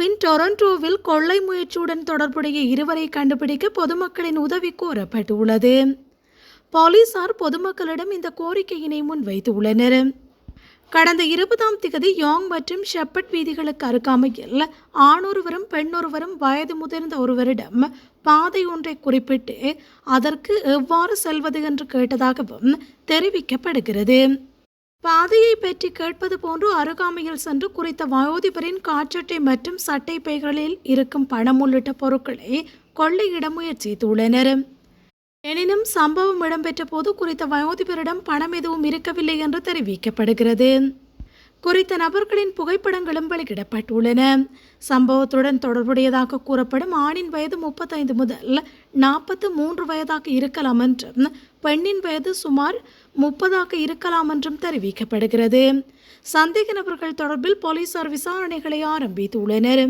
டொரண்டோவில் கொள்ளை முயற்சியுடன் தொடர்புடைய இருவரை கண்டுபிடிக்க பொதுமக்களின் உதவி கோரப்பட்டுள்ளது. போலீசார் பொதுமக்களிடம் இந்த கோரிக்கையினை முன்வைத்துள்ளனர். கடந்த இருபதாம் திகதி யாங் மற்றும் ஷெப்பட் வீதிகளுக்கு அருகாமையில் ஆணொருவரும் பெண்ணொருவரும் வயது முதிர்ந்த ஒருவரிடம் பாதை ஒன்றை குறிப்பிட்டு அதற்கு எவ்வாறு செல்வது என்று கேட்டதாகவும் தெரிவிக்கப்படுகிறது. பாதையை பற்றி கேட்பது போன்று அருகாமையில் சென்று குறித்த வயோதிபரின் காற்றட்டை மற்றும் சட்டை பைகளில் இருக்கும் பணம் உள்ளிட்ட பொருட்களை கொள்ளையிட முயற்சித்துள்ளனர் எனினும் சம்பவம் இடம்பெற்ற போது குறித்த வயோதிபரிடம் பணம் எதுவும் இருக்கவில்லை என்று தெரிவிக்கப்படுகிறது. குறித்த நபர்களின் புகைப்படங்களும் வெளியிடப்பட்டுள்ளன. சம்பவத்துடன் தொடர்புடையதாக கூறப்படும் ஆணின் வயது முப்பத்தைந்து முதல் நாற்பத்து மூன்று வயதாக இருக்கலாம் என்றும் பெண்ணின் வயது சுமார் முப்பதாக இருக்கலாம் என்றும் தெரிவிக்கப்படுகிறது. சந்தேக நபர்கள் தொடர்பில் போலீசார் விசாரணைகளை ஆரம்பித்துள்ளனர்.